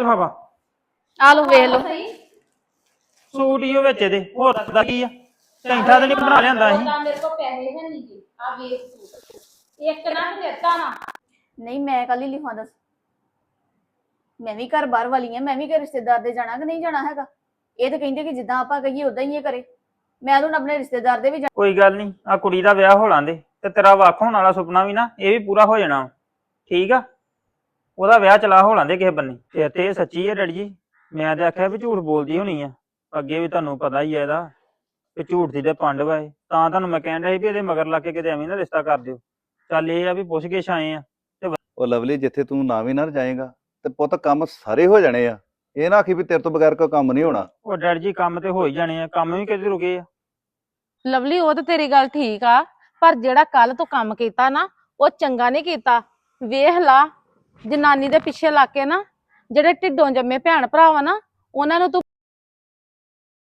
ਲਫਾਫਾ ਆ ਲੋ ਵੇਖ ਲੋ ਸੂਟ ਹੀ ਉਹ ਵਿੱਚ ਇਹਦੇ ਹੋਰ ਦਾ ਕੀ ਆ? ਟੈਂਠਾ ਤੇ ਨਹੀਂ ਬਣਾ ਲਿਆਂਦਾ ਅਸੀਂ। ਤਾਂ ਮੇਰੇ ਕੋਲ ਪੈਸੇ ਹੈ ਨਹੀਂ ਜੀ ਆ ਵੇਖ ਸੂਟ। ਇੱਕ ਨਾ ਦਿੱਤਾ ਨਾ। ਨਹੀਂ ਮੈਂ ਕੱਲ ਹੀ ਲਿਖਾਂ ਦੱਸ। ਮੈਂ ਵੀ ਘਰ ਬਾਹਰ ਵਾਲੀ ਆ ਮੈਂ ਵੀ ਕਿ ਰਿਸ਼ਤੇਦਾਰ ਦੇ ਜਾਣਾ ਕਿ ਨਹੀਂ ਜਾਣਾ ਹੈਗਾ? ਇਹ ਤਾਂ ਕਹਿੰਦੇ ਕਿ ਜਿੱਦਾਂ ਆਪਾਂ ਕਹੀਏ ਉਦਾਂ ਹੀ ਇਹ ਕਰੇ। ਮੈਂ ਤਾਂ ਆਪਣੇ ਰਿਸ਼ਤੇਦਾਰ ਦੇ ਵੀ ਜਾ- ਕੋਈ ਗੱਲ ਨਹੀਂ ਆ ਕੁੜੀ ਦਾ ਵਿਆਹ ਹੋ ਲਾਂਦੇ ਤੇ ਤੇਰਾ ਵੱਖ ਹੋਣ ਵਾਲਾ ਸੁਪਨਾ ਵੀ ਨਾ ਇਹ ਵੀ ਪੂਰਾ ਹੋ ਜਾਣਾ। ਠੀਕ ਆ? ਉਹਦਾ ਵਿਆਹ ਚਲਾ ਹੋ ਲਾਂਦੇ ਕਿਸੇ ਬੰਨੇ। ਤੇ ਤੇ ਇਹ ਸੱਚੀ ਹੈ ਡੈਡੀ ਜੀ। ਮੈਂ ਤੇ ਆਖਿਆ ਵੀ ਝੂਠ ਬੋਲਦੀ ਹੋਣੀ ਆ। ਅੱਗੇ ਵੀ ਤੁਹਾਨੂੰ ਪਤਾ ਹੀ ਹੈ ਇਹਦਾ ਕਿ ਝੂਠ ਦੀ ਤੇ ਪੰਡ ਵਾ ਇਹ। ਤਾਂ ਤੁਹਾਨੂੰ ਮੈਂ ਕਹਿਣ ਰਿਹਾ ਸੀ ਵੀ ਇਹਦੇ ਮਗਰ ਲੱਗ ਕੇ ਕਿਤੇ ਐਵੇਂ ਨਾ ਰਿਸ਼ਤਾ ਕਰ ਦਿਓ। ਚੱਲ ਇਹ ਆ ਵੀ ਪੁੱਛ ਕੇ ਛਾਏ ਆ। ਉਹ ਲਵਲੀ ਜਿੱਥੇ ਤੂੰ ਨਾ ਵੀ ਨਾ ਜਾਏਗਾ ਤੇ ਪੁੱਤ ਕੰਮ ਸਾਰੇ ਹੋ ਜਾਣੇ ਆ। ਇਹ ਨਾ ਆਖੀ ਵੀ ਤੇਰੇ ਤੋਂ ਬਗੈਰ ਕੋਈ ਕੰਮ ਨਹੀਂ ਹੋਣਾ। ਉਹ ਡੈਡੀ ਜੀ ਕੰਮ ਤੇ ਹੋ ਹੀ ਜਾਣੇ ਆ। ਕੰਮ ਵੀ ਕਿਤੇ ਰੁਕੇ ਆ? ਲਵਲੀ ਉਹ ਤਾਂ ਤੇਰੀ ਗੱਲ ਠੀਕ ਆ। ਪਰ ਜਿਹੜਾ ਕੱਲ ਤੂੰ ਕੰਮ ਕੀਤਾ ਨਾ ਉਹ ਚੰਗਾ ਨਹੀਂ ਕੀਤਾ। ਵੇਖ ਲਾ ਜਨਾਨੀ ਦੇ ਪਿੱਛੇ ਲੱਗ ਕੇ ਨਾ, ਜਿਹੜੇ ਢਿੱਡੋਂ ਜੰਮੇ ਭੈਣ ਭਰਾ ਵਾ ਨਾ, ਉਹਨਾਂ ਨੂੰ ਤੂੰ